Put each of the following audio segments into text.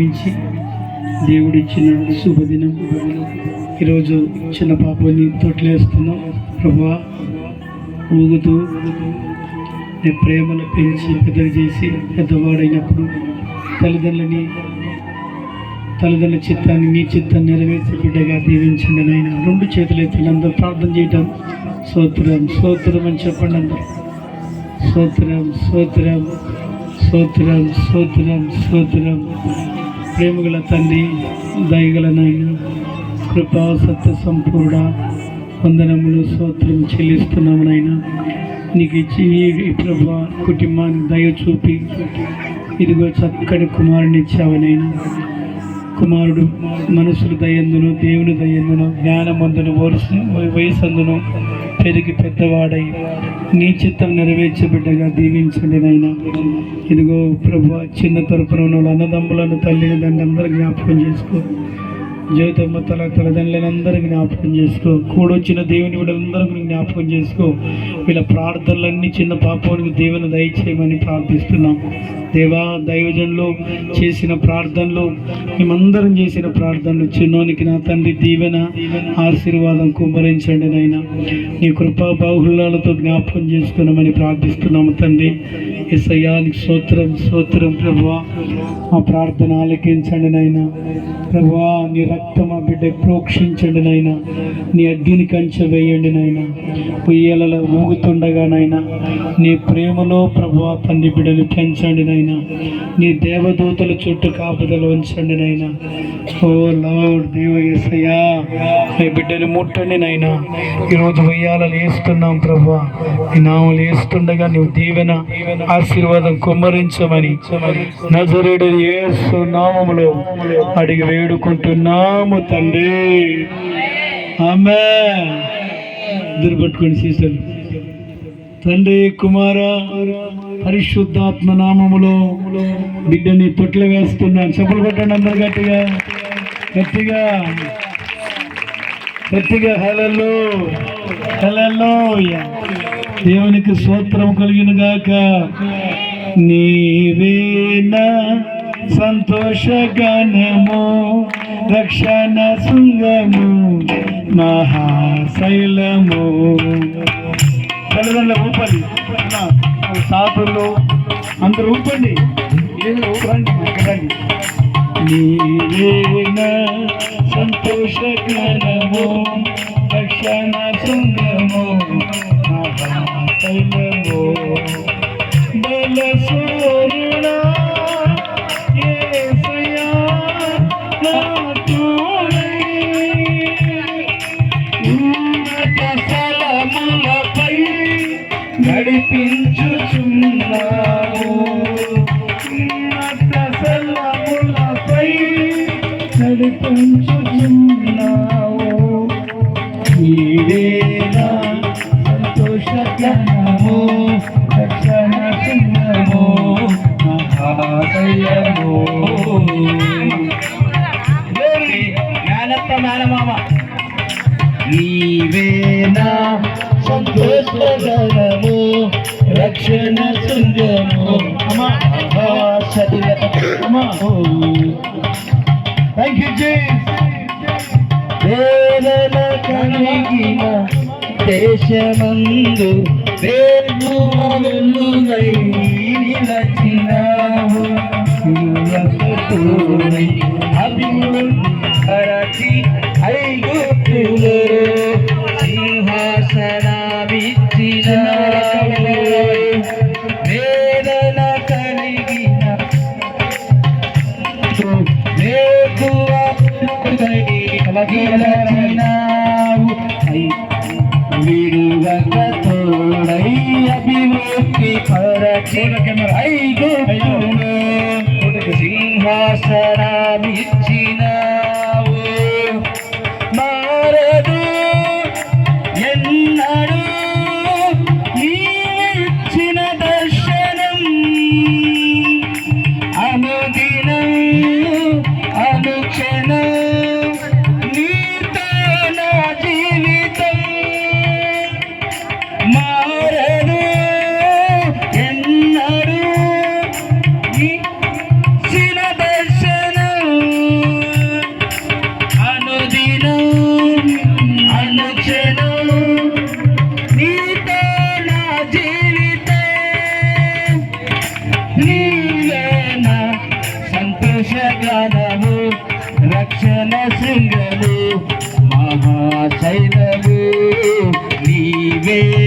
ప్రేమించి దేవుడిచ్చిన శుభదినం. ఈరోజు చిన్న పాపని తొట్లేస్తున్నాం. ప్రభా ఊగుతూ నీ ప్రేమను పెంచి పెద్దలు చేసి పెద్దవాడైనప్పుడు తల్లిదండ్రులని తల్లిదండ్రుల చిత్తాన్ని మీ చిత్తాన్ని నెరవేర్చి బిడ్డగా దీవించండి నాయన. రెండు చేతులు ఎత్తి అందరూ ప్రార్థన చేయటం సోత్రం సోత్రం అని చెప్పండి అందరూ. సోత్రం సోత్రం సోత్రం సోత్రం సోత్రం ప్రేమగల తండ్రి దయగల నాయన కృపా సత్య సంపూర్ణ వందనములు స్తోత్రం చెల్లిస్తున్నాము నాయన నీకు ఇచ్చి ఈ ప్రభా కుటుంబాన్ని దయ చూపి ఇదిగో చక్కటి కుమారుని ఇచ్చావనైనా కుమారుడు మనుషులు దయందును దేవుని దయందును జ్ఞానమందును వరుసు వయసందును పెరిగి పెద్దవాడై నీ చిత్తం నెరవేర్చబిడ్డగా దీవించండి నాయన. ఇదిగో ప్రభు చిన్న తరపున ఉన్న అన్నదమ్ములను తల్లిని దండి అందరూ జ్ఞాపకం చేసుకో. జ్యోతమ్మ తల తలదండ్రులందరూ జ్ఞాపకం చేసుకో. కూడొచ్చిన దేవుని వీళ్ళందరూ జ్ఞాపకం చేసుకో. వీళ్ళ ప్రార్థనలన్నీ చిన్న పాపానికి దేవుని దయచేయమని ప్రార్థిస్తున్నాం. దేవా దైవజనులు చేసిన ప్రార్థనలు మేమందరం చేసిన ప్రార్థనలు చిన్నోనికి నా తండ్రి దీవెన ఆశీర్వాదం కుమ్మరించండి నాయన. నీ కృపా బాహుళ్యాలతో జ్ఞాపకం చేసుకున్నామని ప్రార్థిస్తున్నాము తండ్రి. ఎస్ఐయానికి స్తోత్రం స్తోత్రం ప్రభా మా ప్రార్థన ఆలకించండి నాయన. ప్రభా నీ రక్తం ఆ బిడ్డ ప్రోక్షించండి నాయన. నీ అగ్గిని కంచె వేయండి నాయన. ఉయ్యలలో ఊగుతుండగా నాయన నీ ప్రేమలో ప్రభా తండ్రి బిడ్డలు పెంచండి నాయన. నీ దేవదూతల చుట్టూ కాపుదలు ఉంచండి నైనా ఓ లార్డ్ దేవ ఏసయ్యా నీ బిడ్డని ముట్టండి నైనా ఈరోజు ఉయ్యాలలు వేస్తున్నాం ప్రభా. నీ నామలు వేస్తుండగా నీవు దీవెన ఆశీర్వాదం కుమ్మరించమని నజరేడు ఏసు నామములో అడిగి వేడుకుంటున్నాము తండ్రి. ఆమె ఇద్దరు పట్టుకోండి సీసలు తండ్రి కుమార పరిశుద్ధాత్మ నామములో బిడ్డని తొట్ల వేస్తున్నాను. చెప్పులు కొట్టండి అందరు గట్టిగా. గట్టిగా. గట్టిగా. హలలో హలలో దేవునికి సూత్రం కలిగిన గాక. నీవేనా సంతోషగణము రక్షణ శృంగము మహాశైలము. తల్లిదండ్రుల ఊపండి. సాధులు అందరూ ఊపండి. ఏదో ఊపండి ఎక్కడండి నీవేనా సంతోషకరము రక్షణ శృంగము థ్యాంక్ కలిగిన దేశమందు వేణువై నిలచినావు అభివృద్ధి విడుగక తోడై అభివృద్ధి పరచి ఐదు Yeah.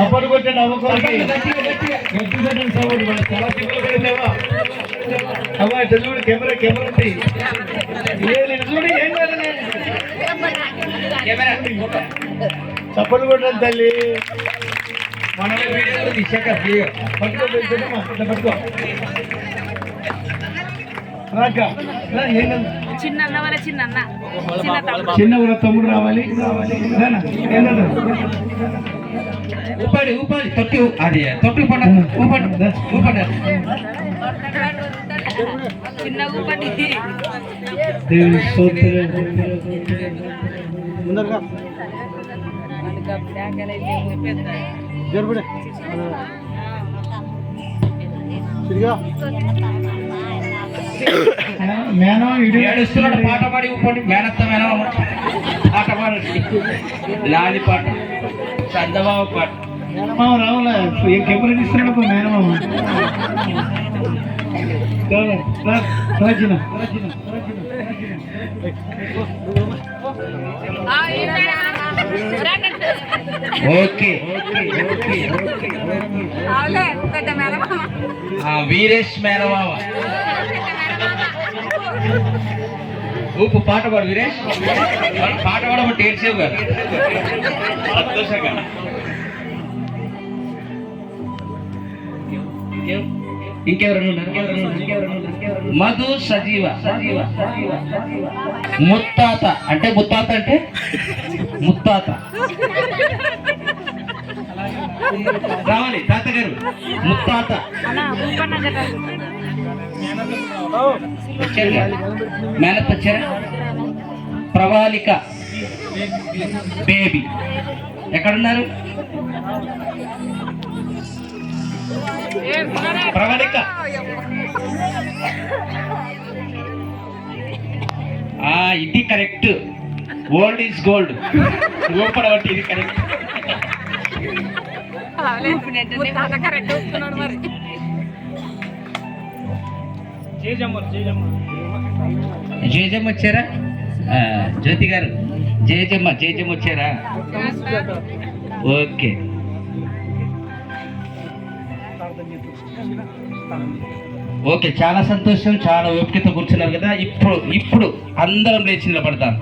అప్పుడు కొట్టండి అమ్మకోరికి గట్టి కొట్టండి సపోర్ట్ మన చాలా సింపుల్ కొడతావా అమ్మా ఇట్లా చూడు కెమెరా కెమెరా ఉంది లేదు చూడు ఏం కొట్టండి తల్లి. మనమే పట్టుకో పెట్టమ్మా ఇట్లా పట్టుకో కాదు. చిన్న అన్న వాళ్ళ చిన్న అన్న చిన్న తమ్ముడు తమ్ముడు రావాలి. ఊపాడి ఊపాడి తొట్టి. అది తొట్టి పండ ఊపండి ఊపండి దేవుని స్తోత్రం. ముందరగా. జరుపుడే. తిరిగా. మేనం ఇడు ఏడుస్తున్నాడు పాట పాడి ఊపండి మేనత్త మేనమ్మ. పాట పాడండి. లాలి పాట. చందమామ పాట మేనమామ రావులా? ఏం కెమెరా రాజిన, రాజిన, ఓకే ఓకే ఓకే ఓకే పెద్ద మేనమామ. ఆ, వీరేష్ మేనమామ. ఊపు పాట పాడు వీరేష్ పాట పాడమంటే ఏడ్చేవు కదా. ఇంకెవరన్నా? మధు సజీవ సజీవ సజీవ. సజీవ. ముత్తాత. అంటే ముత్తాత అంటే? ముత్తాత. రావాలి తాతగారు. ముత్తాత. మేనత్ వచ్చారా ప్రవాళిక బేబీ. ఎక్కడున్నారు? ప్రవళిక ఆ ఇది correct. Old is gold open ఇది కరెక్ట్. కరెక్ట్ జేజమ్మ వచ్చారా? జ్యోతి గారు జేజమ్మ జేజమ్మ వచ్చారా? ఓకే. ఓకే చాలా సంతోషం చాలా ఓపికతో కూర్చున్నారు కదా. ఇప్పుడు ఇప్పుడు అందరం లేచి నిలబడతాం.